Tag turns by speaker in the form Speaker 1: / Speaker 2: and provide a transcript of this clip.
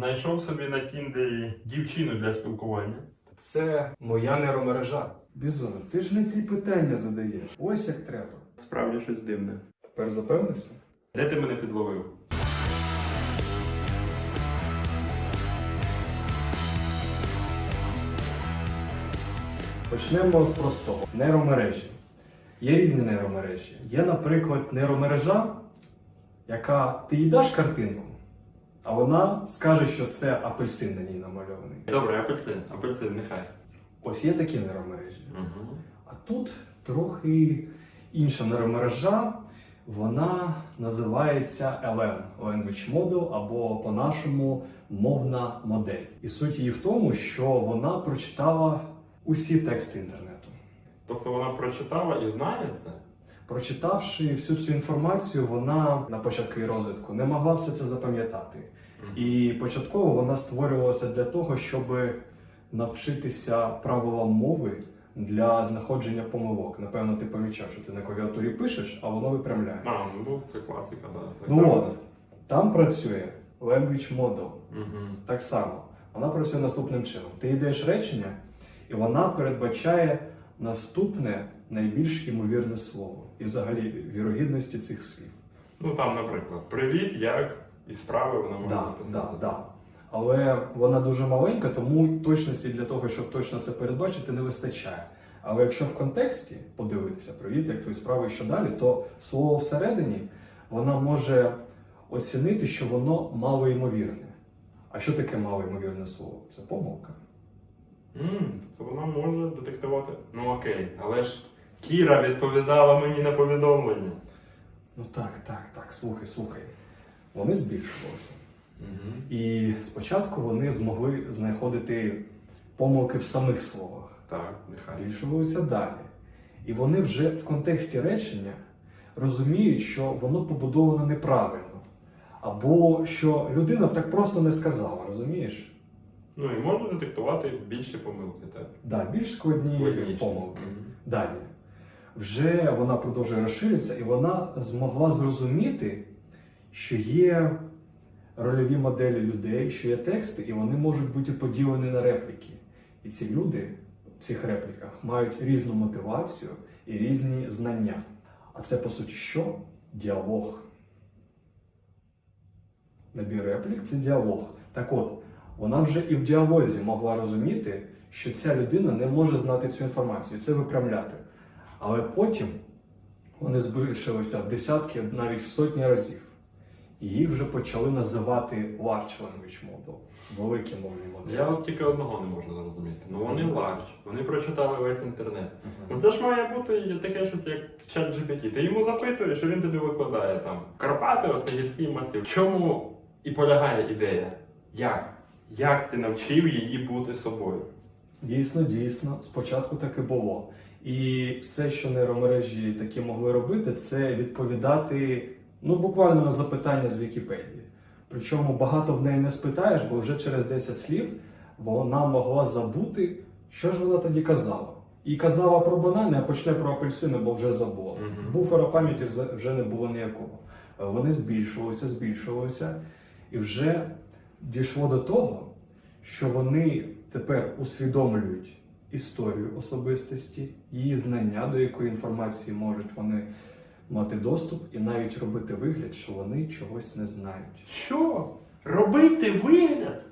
Speaker 1: Знайшов собі на Тіндері дівчину для спілкування.
Speaker 2: Це моя нейромережа. Бізон, ти ж не ті питання задаєш. Ось як треба.
Speaker 1: Справді щось дивне.
Speaker 2: Тепер запевнився?
Speaker 1: Де ти мене підловив?
Speaker 2: Почнемо з простого. Нейромережі. Є різні нейромережі. Є, наприклад, нейромережа, яка ти їй даш картинку, а вона скаже, що це апельсин на ній намальований.
Speaker 1: Добре, апельсин, апельсин, нехай.
Speaker 2: Ось є такі нейромережі.
Speaker 1: Угу.
Speaker 2: А тут трохи інша нейромережа, вона називається LM Language Model або по-нашому мовна модель. І суть її в тому, що вона прочитала усі тексти інтернету.
Speaker 1: Тобто вона прочитала і знає це?
Speaker 2: Прочитавши всю цю інформацію, вона на початку її розвитку не могла все це запам'ятати. І початково вона створювалася для того, щоб навчитися правилам мови для знаходження помилок. Напевно, ти помічав, що ти на клавіатурі пишеш, а воно виправляє.
Speaker 1: А, ну це класика, да. Так,
Speaker 2: Ну от, там працює language model.
Speaker 1: Угу.
Speaker 2: Так само. Вона працює наступним чином. Ти йдеш речення, і вона передбачає наступне найбільш ймовірне слово. І взагалі вірогідності цих слів.
Speaker 1: Ну там, наприклад, привіт, як і справи вона може
Speaker 2: Да,
Speaker 1: записати.
Speaker 2: да, да. Але вона дуже маленька, тому точності для того, щоб точно це передбачити, не вистачає. Але якщо в контексті подивитися, привіт, як твої справи і що далі, то слово всередині вона може оцінити, що воно малоймовірне. А що таке малоймовірне слово? Це помилка.
Speaker 1: М, то вона може детектувати. Ну окей, але ж Кіра відповідала мені на повідомлення.
Speaker 2: Ну так, так, так, слухай, слухай. Вони збільшувалися.
Speaker 1: Угу.
Speaker 2: І спочатку вони змогли знаходити помилки в самих словах.
Speaker 1: Так, нехай.
Speaker 2: збільшувалися далі. І вони вже в контексті речення розуміють, що воно побудовано неправильно. Або що людина б так просто не сказала, розумієш?
Speaker 1: Ну і може детектувати більші помилки, так?
Speaker 2: Да, більш складні
Speaker 1: Складніші.
Speaker 2: помилки.
Speaker 1: Мгм.
Speaker 2: Далі. Вже вона продовжує розширитися, і вона змогла зрозуміти, що є рольові моделі людей, що є тексти, і вони можуть бути поділені на репліки. І ці люди в цих репліках мають різну мотивацію і різні знання. А це, по суті, що? Діалог. Набір реплік це діалог. Так от, вона вже і в діалозі могла розуміти, що ця людина не може знати цю інформацію, це виправляти. Але потім вони збільшилися в десятки, навіть в сотні разів. І їх вже почали називати Large Language Model, великі мовні моделі.
Speaker 1: Я от тільки одного не можу зрозуміти. Ну вони ларч, вони прочитали весь інтернет. Ну це ж має бути таке щось як чат GPT. Ти йому запитуєш, що він тобі викладає там. Карпати, оце гірський масив. В чому і полягає ідея? Як? Як ти навчив її бути собою?
Speaker 2: Дійсно, дійсно, спочатку так і було. І все, що нейромережі такі могли робити, це відповідати ну, буквально на запитання з Вікіпедії. Причому багато в неї не спитаєш, бо вже через 10 слів вона могла забути, що ж вона тоді казала. І казала про банани, а почне про апельсини, бо вже забула.
Speaker 1: Мгм.
Speaker 2: Буфера пам'яті вже- не було ніякого. Вони збільшувалися, збільшувалися, і вже дійшло до того, що вони тепер усвідомлюють історію особистості, її знання, до якої інформації можуть вони мати доступ, і навіть робити вигляд, що вони чогось не знають.
Speaker 1: Що? Робити вигляд?